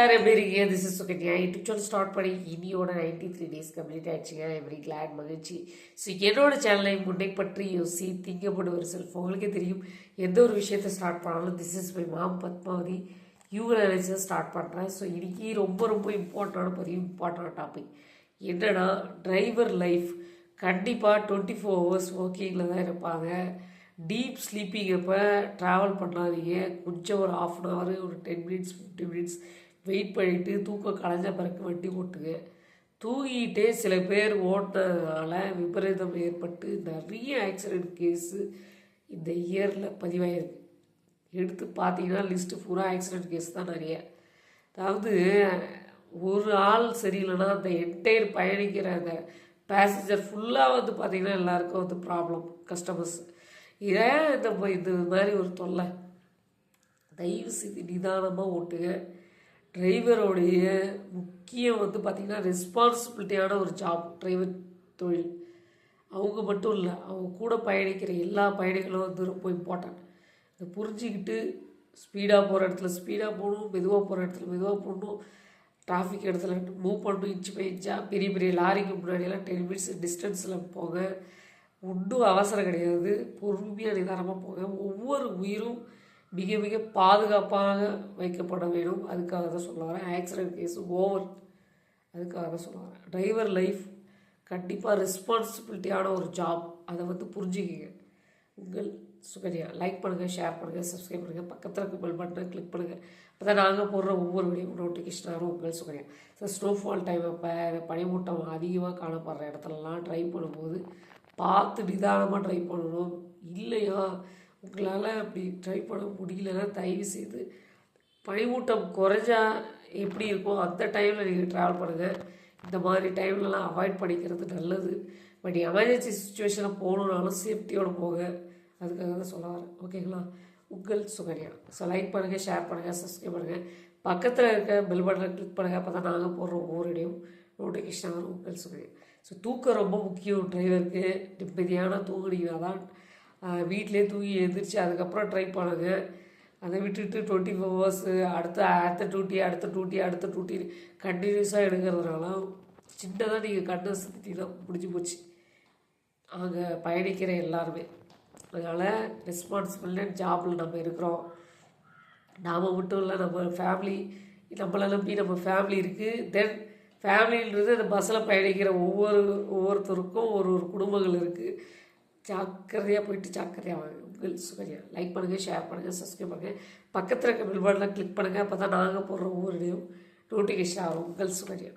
Sir எப்படி இருக்கீங்க? This is Sukanya YouTube channel start பண்ணி இனியோட நைன்டி த்ரீ டேஸ் கம்ப்ளீட் ஆயிடுச்சுங்க. வெரி கிளாட் மகிழ்ச்சி. ஸோ என்னோட சேனலை முன்னை பற்றி யோசி திங்கப்படுவர் செல்ஃப் உங்களுக்கே தெரியும். எந்த ஒரு விஷயத்தை ஸ்டார்ட் பண்ணாலும் this is my mom Padmavathi. இவங்களை நினச்சி தான் ஸ்டார்ட் பண்ணுறேன் ஸோ இன்னைக்கு ரொம்ப ரொம்ப இம்பார்ட்டண்டான பெரிய இம்பார்ட்டண்டான டாபிக் என்னென்னா டிரைவர் லைஃப் கண்டிப்பாக டுவெண்ட்டி ஃபோர் ஹவர்ஸ் ஒர்க்கிங்கில் தான் இருப்பாங்க. டீப் ஸ்லீப்பிங் அப்போ ட்ராவல் பண்ணாதீங்க. கொஞ்சம் ஒரு ஆஃப் அன் ஹவர் ஒரு ten minutes fifty minutes wait பண்ணிவிட்டு தூக்கம் கலைஞ்ச பிறகு வண்டி ஓட்டுங்க. தூங்கிட்டே சில பேர் ஓட்டினதுனால விபரீதம் ஏற்பட்டு நிறைய ஆக்சிடென்ட் கேஸு இந்த இயரில் பதிவாயிருக்கு. எடுத்து பார்த்தீங்கன்னா லிஸ்ட்டு பூரா ஆக்சிடென்ட் கேஸ் தான் நிறைய. அதாவது ஒரு ஆள் சரியில்லைன்னா அந்த என்டையர் பயணிக்கிற அந்த பேசஞ்சர் ஃபுல்லாக வந்து பார்த்திங்கன்னா எல்லாருக்கும் வந்து ப்ராப்ளம் கஸ்டமர்ஸ் ஏன் இந்த இது மாதிரி ஒரு தொல்லை. தயவு செய்து நிதானமாக ஓட்டுங்க. டிரைவருடைய முக்கியம் வந்து பார்த்திங்கன்னா ரெஸ்பான்சிபிலிட்டியான ஒரு ஜாப் டிரைவர் தொழில். அவங்க மட்டும் இல்லை அவங்க கூட பயணிக்கிற எல்லா பயணிகளும் வந்து ரொம்ப இம்பார்ட்டன்ட் இதை புரிஞ்சுக்கிட்டு ஸ்பீடாக போகிற இடத்துல ஸ்பீடாக போகணும் மெதுவாக போகிற இடத்துல மெதுவாக போகணும் டிராஃபிக் இடத்துல மூவ் பண்ணணும் இன்ச்சு பை இன்ச்சாக பெரிய பெரிய லாரிக்கு முன்னாடியெல்லாம் டென் மினிட்ஸ் டிஸ்டன்ஸில் போங்க. ஒன்றும் அவசரம் கிடையாது. பொறுமையாக நிதானமாக போங்க. ஒவ்வொரு உயிரும் மிக மிக பாதுகாப்பாக வைக்கப்பட வேணும் அதுக்காக தான் சொல்ல வரேன். ஆக்சிடென்ட் கேஸ் ஓவர் அதுக்காக தான் சொல்ல வரேன். டிரைவர் லைஃப் கண்டிப்பாக ரெஸ்பான்சிபிலிட்டியான ஒரு ஜாப் அதை வந்து புரிஞ்சுக்கிங்க. உங்கள் சுகன்யா. லைக் பண்ணுங்கள் ஷேர் பண்ணுங்கள் சப்ஸ்கிரைப் பண்ணுங்கள் பக்கத்தில் இருக்க பெல் பட்டனை கிளிக் பண்ணுங்கள் அப்போ தான் நாங்கள் போடுற ஒவ்வொரு வீடியோ நோட்டிஃபிகேஷனாகவும் உங்கள் சுகன்யா. ஸோ ஸ்னோஃபால் டைம் அப்போ பனிமூட்டம் அதிகமாக காணப்படுற இடத்துலலாம் ட்ரைவ் பண்ணும்போது பார்த்து நிதானமாக ட்ரைவ் பண்ணணும். இல்லையா? உங்களால் அப்படி ட்ரை பண்ண முடியலன்னா தயவு செய்து பனிமூட்டம் குறைஞ்சா எப்படி இருக்கும் அந்த டைமில் நீங்கள் ட்ராவல் பண்ணுங்கள் இந்த மாதிரி டைம்லலாம் அவாய்ட் பண்ணிக்கிறது நல்லது. பட் எமர்ஜென்சி சுச்சுவேஷனில் போகணுன்னாலும் சேஃப்டியோடு போக அதுக்காக தான் சொல்ல வரேன். ஓகேங்களா உங்கள் சுகன்யா. ஸோ லைக் பண்ணுங்கள் ஷேர் பண்ணுங்கள் சப்ஸ்கிரைப் பண்ணுங்கள் பக்கத்தில் இருக்க பெல் பட்டனை கிளிக் பண்ணுங்கள் அப்போ தான் நாங்கள் போடுற ஒவ்வொரு இடையும் நோட்டிஃபிகேஷன் வரும். உங்கள் சுகன்யா. ஸோ தூக்கம் ரொம்ப முக்கியம். டிரைவருக்கு நிம்மதியான தூங்குனீங்கன்னா தான் வீட்டிலே தூங்கி எழுந்திரிச்சு அதுக்கப்புறம் ட்ரை பண்ணுங்க. அதை விட்டுட்டு டுவெண்ட்டி ஃபோர் ஹவர்ஸு அடுத்த அடுத்த டூட்டி அடுத்த டூட்டி அடுத்த டூட்டி கண்டினியூஸாக எடுக்கிறதுனால சின்னதாக நீங்கள் கண்ணை சுற்றினா முடிஞ்சு போச்சு. அங்கே பயணிக்கிற எல்லாருமே. அதனால் ரெஸ்பான்சிபிள்னு ஜாபில் நம்ம இருக்கிறோம். நாம் மட்டும் இல்லை நம்ம ஃபேமிலி நம்மளை நம்பி நம்ம ஃபேமிலி இருக்குது தென் ஃபேமிலின்றது அந்த பஸ்ஸில் பயணிக்கிற ஒவ்வொரு ஒவ்வொருத்தருக்கும் ஒரு ஒரு குடும்பங்கள் இருக்குது ஜாக்கிரதையாக போயிட்டு ஜாக்கிரதையாக உங்கள் சுகரியா லைக் பண்ணுங்கள் ஷேர் பண்ணுங்கள் சப்ஸ்கிரைப் பண்ணுங்கள் பக்கத்தில் இருக்க பில் பட்டனை கிளிக் பண்ணுங்கள் அப்போ தான் நாங்கள் போடுற ஒவ்வொரு இடையும் நோட்டிஃபிகேஷன் ஆகும் உங்கள் சுகரியா